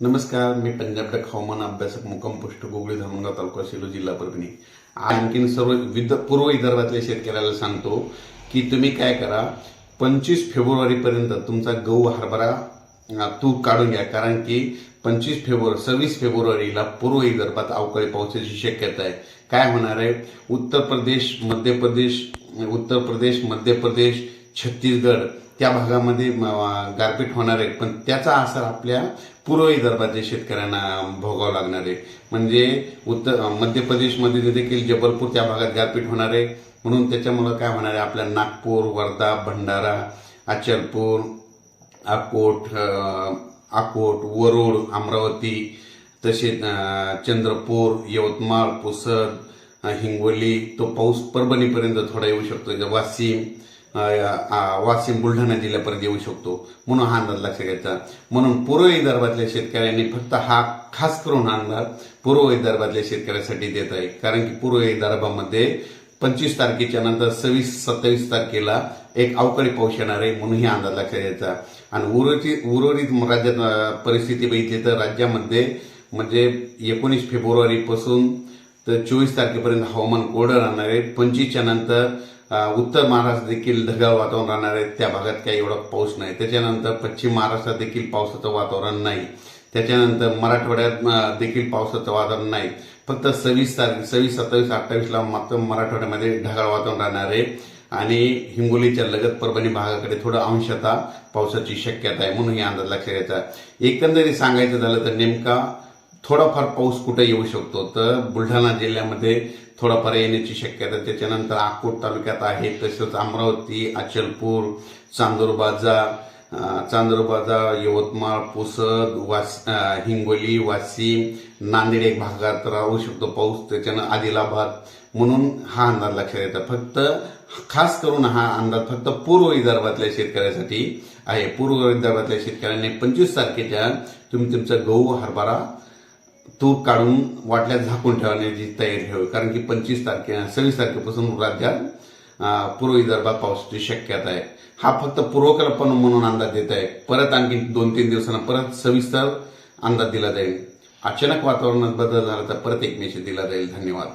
नमस्कार मी पंजाब डक हवामान अभ्यासक मुक्काम पोस्ट गोगळी धर्मगाव तालुका सेलू जिल्हा परभणी. आणखीन सर्व विद पूर्व विदर्भातल्या शेतकऱ्याला सांगतो की तुम्ही काय करा पंचवीस फेब्रुवारीपर्यंत तुमचा गहू हरभरा तूप तूर काढून घ्या. कारण की पंचवीस फेब्रुवारी सव्वीस फेब्रुवारीला पूर्व विदर्भात अवकाळी पावसाची शक्यता आहे. काय होणार आहे? उत्तर प्रदेश मध्य प्रदेश उत्तर प्रदेश मध्य प्रदेश छत्तीसगड त्या भागामध्ये गारपीट होणार आहे पण त्याचा असर आपल्या पूर्व विदर्भातल्या शेतकऱ्यांना भोगावं लागणार आहे. म्हणजे उत्तर मध्य प्रदेशमध्ये देखील जबलपूर त्या भागात गारपीट होणार आहे. म्हणून त्याच्यामुळं काय होणार आहे? आपल्या नागपूर वर्धा भंडारा अचलपूर अकोट अकोट वरुड अमरावती तसेच चंद्रपूर यवतमाळ पुसद हिंगोली तो पाऊस परभणीपर्यंत थोडा येऊ शकतो. वाशिम वाशिम बुलढाणा जिल्ह्यापर्यंत येऊ शकतो. म्हणून हा अंदाज लक्षात घ्यायचा. म्हणून पूर्व विदर्भातल्या शेतकऱ्यांनी फक्त हा खास करून हा अंदाज पूर्व विदर्भातल्या शेतकऱ्यासाठी देत आहे. कारण की पूर्व विदर्भामध्ये पंचवीस तारखेच्या नंतर सव्वीस सत्तावीस तारखेला एक अवकाळी पाऊस येणार आहे म्हणून ही अंदाज लक्षात घ्यायचा. आणि उर्वरित उर्वरित राज्यात परिस्थिती बघितली तर राज्यामध्ये म्हणजे एकोणीस फेब्रुवारीपासून तर चोवीस तारखेपर्यंत हवामान कोरडं राहणार आहे. पंचवीसच्या नंतर उत्तर महाराष्ट्र देखील ढगाळ वातावरण राहणार आहे. त्या भागात काही एवढा पाऊस नाही. त्याच्यानंतर पश्चिम महाराष्ट्रात देखील पावसाचं वातावरण नाही. त्याच्यानंतर मराठवाड्यात देखील पावसाचं वातावरण नाही. फक्त सव्वीस तारीख सव्वीस सत्तावीस अठ्ठावीसला मात्र मराठवाड्यामध्ये ढगाळ वातावरण राहणार आहे. आणि हिंगोलीच्या लगत परभणी भागाकडे थोडं अंशतः पावसाची शक्यता आहे म्हणून हे अंदाज लक्षात घ्यायचा. एकंदरीत सांगायचं झालं तर नेमका थोडाफार पाऊस कुठे येऊ शकतो? तर बुलढाणा जिल्ह्यामध्ये थोडाफार येण्याची शक्यता त्याच्यानंतर अकोट तालुक्यात आहे तसंच अमरावती अचलपूर चांदूरबाजा चांदूरबाजा यवतमाळ पुसद वास हिंगोली वाशिम नांदेड एक भागात राहू शकतो पाऊस. त्याच्यानं आदिलाबाद म्हणून हा अंदाज लक्षात येतो. फक्त खास करून हा अंदाज फक्त पूर्व विदर्भातल्या शेतकऱ्यासाठी आहे. पूर्व विदर्भातल्या शेतकऱ्यांनी पंचवीस तारखेच्या तुम्ही तुमचा गहू हरभरा तूर काढून वाटल्यात झाकून ठेवण्याची तयारी ठेवावी. कारण की पंचवीस तारखे सव्वीस तारखेपासून राज्यात पूर्व विदर्भात पावसाची शक्यता आहे. हा फक्त पूर्वकल्पना म्हणून अंदाज देत आहे. परत आणखी दोन तीन दिवसांना परत सविस्तर अंदाज दिला जाईल. अचानक वातावरणात बदल झाला तर परत एक मेसेज दिला जाईल. धन्यवाद.